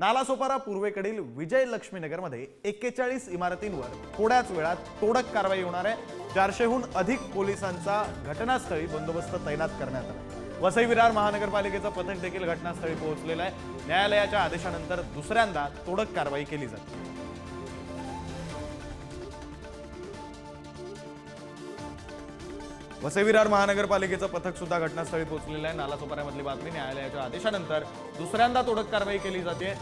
नालासोपारा पूर्वेकडील विजय लक्ष्मीनगरमध्ये एक्केचाळीस इमारतींवर थोड्याच वेळात तोडक कारवाई होणार आहे. चारशेहून अधिक पोलिसांचा घटनास्थळी बंदोबस्त तैनात करण्यात आला. वसई विरार महानगरपालिकेचं पथक देखील घटनास्थळी पोहोचलेलं आहे. न्यायालयाच्या आदेशानंतर दुसऱ्यांदा तोडक कारवाई केली जाते. वसेविरार महानगरपालिकेचं पथक सुद्धा घटनास्थळी पोहोचलेलं आहे. नालासोपाऱ्यामधली बातमी न्यायालयाच्या आदेशानंतर दुसऱ्यांदा तोडक कारवाई केली जाते.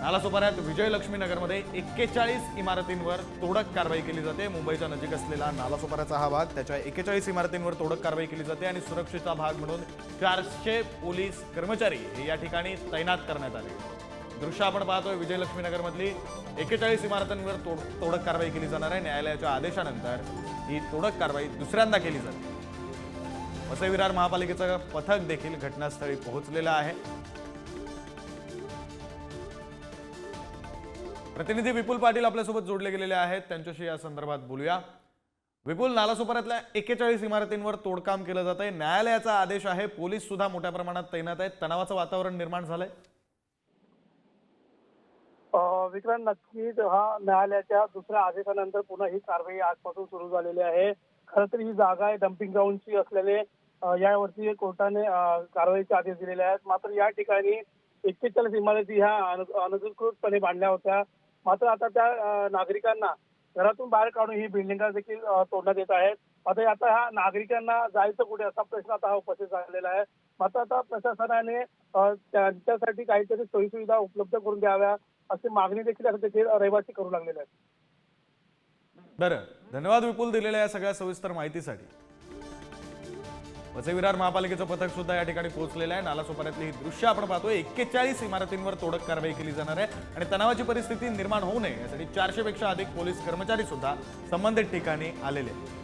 नालासोपाऱ्यात विजयलक्ष्मी नगरमध्ये एक्केचाळीस इमारतींवर तोडक कारवाई केली जाते. मुंबईच्या नजीक असलेला नालासोपाऱ्याचा हा भाग त्याच्या एक्केचाळीस इमारतींवर तोडक कारवाई केली जाते आणि सुरक्षेचा भाग म्हणून चारशे पोलीस कर्मचारी हे या ठिकाणी तैनात करण्यात आले. दृश्य आपण पाहतोय विजयलक्ष्मी एकेचाळीस एक्केचाळीस इमारतींवर तोड तोडक कारवाई केली जाणार आहे. न्यायालयाच्या आदेशानंतर ही तोडक कारवाई दुसऱ्यांदा केली जाते वसई विरार महापालिकेचं पथक देखील घटनास्थळी पोहोचलेलं आहे. प्रतिनिधी विपुल पाटील आपल्यासोबत जोडले गेलेले आहेत. त्यांच्याशी या संदर्भात बोलूया. विपुल नालासोपाऱ्यातल्या एक्केचाळीस इमारतींवर तोडकाम केलं जात आहे न्यायालयाचा आदेश आहे. पोलीस सुद्धा मोठ्या प्रमाणात तैनात आहेत. तणावाचं वातावरण निर्माण झालंय. विक्रांत नक्कीच हा न्यायालयाच्या दुसऱ्या आदेशानंतर पुन्हा ही कारवाई आजपासून सुरू झालेली आहे. खरं तर ही जागा आहे डम्पिंग ग्राउंडची असल्याने यावरती कोर्टाने कारवाईचे आदेश दिलेले आहेत. मात्र या ठिकाणी एक्केचाळीस इमारती ह्या अनधिकृतपणे बांधल्या होत्या. मात्र आता त्या नागरिकांना घरातून बाहेर काढून ही बिल्डिंगा देखील तोडण्यात येत आहेत. आता आता ह्या नागरिकांना जायचं कुठे असा प्रश्न आता हा उपस्थित झालेला आहे. मात्र आता प्रशासनाने त्यांच्यासाठी काहीतरी सोयीसुविधा उपलब्ध करून द्याव्या. अशी मागणी देखील आता रहिवासी करू लागलेले आहेत. बरं. धन्यवाद विपुल दिलेल्या या सगळ्या सविस्तर माहितीसाठी. वसई विरार महापालिकेचं पथक सुद्धा या ठिकाणी पोहोचलेलं आहे. नालासोपाऱ्यातली ही दृश्य आपण पाहतोय. एक्केचाळीस इमारतींवर तोडक कारवाई केली जाणार आहे आणि तणावाची परिस्थिती निर्माण होऊ नये यासाठी चारशे पेक्षा अधिक पोलीस कर्मचारी सुद्धा संबंधित ठिकाणी आलेले आहेत.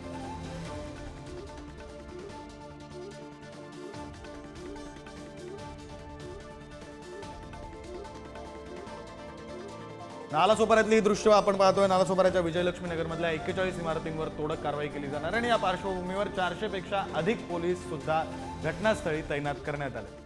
नालासोपाऱ्यातली ही दृश्य आपण पाहतोय. नालासोपाऱ्याच्या विजयलक्ष्मी नगरमधल्या एक्केचाळीस इमारतींवर तोडक कारवाई केली जाणार आणि या पार्श्वभूमीवर चारशे पेक्षा अधिक पोलीस सुद्धा घटनास्थळी तैनात करण्यात आले.